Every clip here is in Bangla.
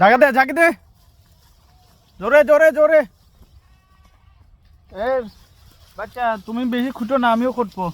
জাগা দে জাগা দে। জোরে জোরে জোরে। এ বাচ্চা তুমি বেশি খুঁটো না আমিও খুঁটবো।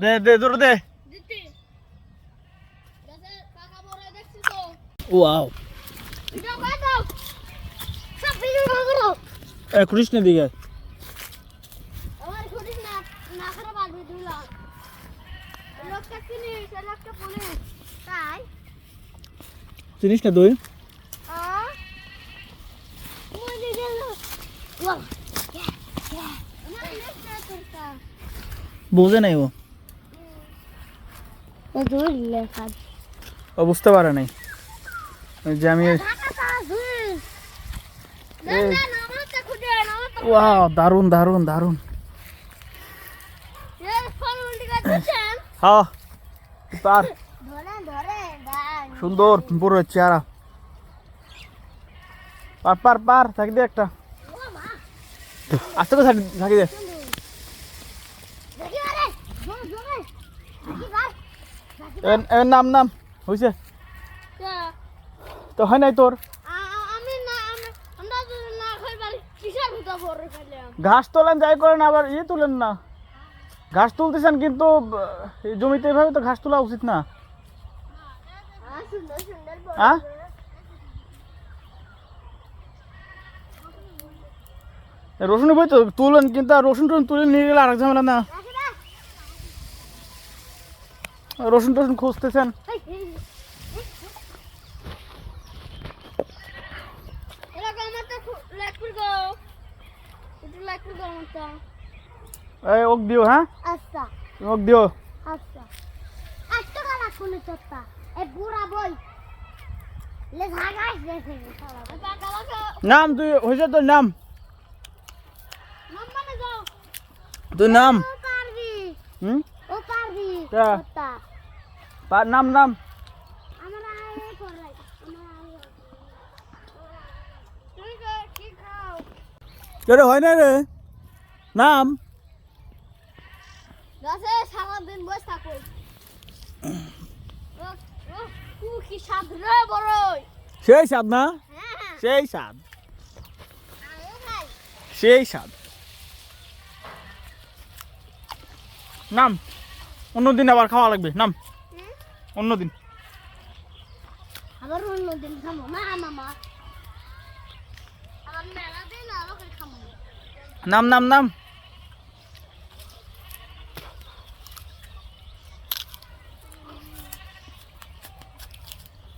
দে দে জোরে দে। দিতে দেখা কাকা বড় দেখছি তো। ওয়াও ভিডিও করে দাও সব ভিডিও করো এ কৃষ্ণ দিকে আমার করিস না তাই? চিনিস না তুই? বোঝে নাই ও। ও বুঝতে পারে নাই। যে আমি ঢাকা তা ধুই এই। না না আমারটা খুঁজে আমারটা ওয়াও দারুণ দারুণ দারুণ এ ফোন উল্টে গেছেন হ্যাঁ পার ধরে ধরে গান সুন্দর পুরো চেহারা। পার পার পার থাকি দে একটা। আস্তে করে থাকি থাকি দে। নাম নাম হয়েছে তো হয় নাই তোর আমি না আমি আমরা যদি না খাই পারি কিসের ভূতা পড়ে ফেললাম ঘাস তোলেন, যাই করেন, আবার ইয়ে তুলেন না। ঘাস তুলতেছেন, কিন্তু জমিতে এভাবে তো ঘাস তোলা উচিত না। হ্যাঁ রসুন বই তো তুলেন, কিন্তু রসুন টসুন তুলে নিয়ে গেলে আরেক ঝামেলা না। রসুন টসুন খুঁজতেছেন এরকম আমার তো লাইক করব একটু লাইক করব আমার তো এই ওক দিও হ্যাঁ? আচ্ছা। ওক দিও। আচ্ছা। একটা গালা শুনে তোরটা এ বুড়া বই। লে ঝাগাস দেখে সারা নাম তুই হয়েছে তোর নাম? নম্বরে যাও তুই নাম? ও পারবি। হুম? ও পারবি কা? তোরটা পা- নাম নাম? আমার আগে পড়াই আমার আগে তুমি কে- কি খাও। রে হয় না রে? নাম? গাছে সারাদিন বসে থাকো। কি স্বাদ রে বড়ই। সেই স্বাদ না? হ্যাঁ। সেই স্বাদ। সেই স্বাদ। নাম অন্যদিন আবার খাওয়া লাগবে নাম। অন্যদিন। আবার অন্য দিন খামো না মামা নাম নাম নাম ঢাকাস কে আমি তো যাব আর যাব আমার বলো আমার লোকটা কাটতেছে না বলবা না আমার বলি আমি দেবো না এই তাও আ-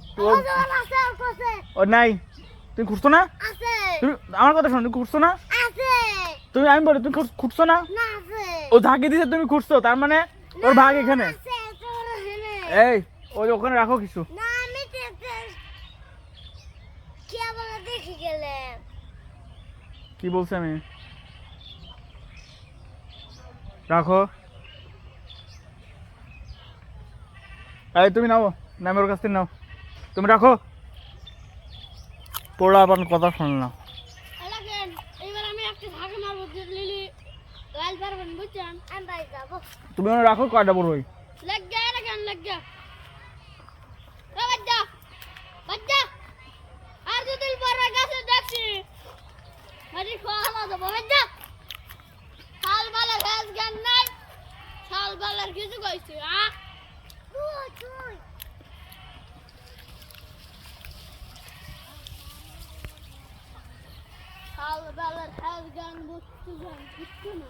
ও নাই? তুমি খুঁজছো না? তুমি আমার কথা শোনো তুমি খুঁজছো না? তুমি আমি বলি তুমি খুঁজ- খুঁজছো না? ও ঝাঁকি দিছে তুমি খুঁজছো তার মানে ওর ভাগ এখানে। এই ওই ওখানে রাখো কিছু। কি বলছি আমি? রাখো। এই তুমি নাও নামের কাছ থেকে নাও। তুমি রাখো। পড়া আবার কথা শোনো না। লাগেন এবার আমি একটা ঝাঁকে মারবো যে লিলি লাল পারবেন বুঝছেন আমি বাড়ি যাব তুমি ওখানে রাখো কয়টা পড়ব লাগ গা লাগেন লাগ গা রে বাচ্চা বাচ্চা আর যদি পরে গাছে দেখছি মাটি খাওয়া দেবো বাচ্চা শাল বালার গাছ জ্ঞান নাই শাল বালার কিছু কইছি আ শাল বালার গাছ জ্ঞান বুঝতে বুঝতে না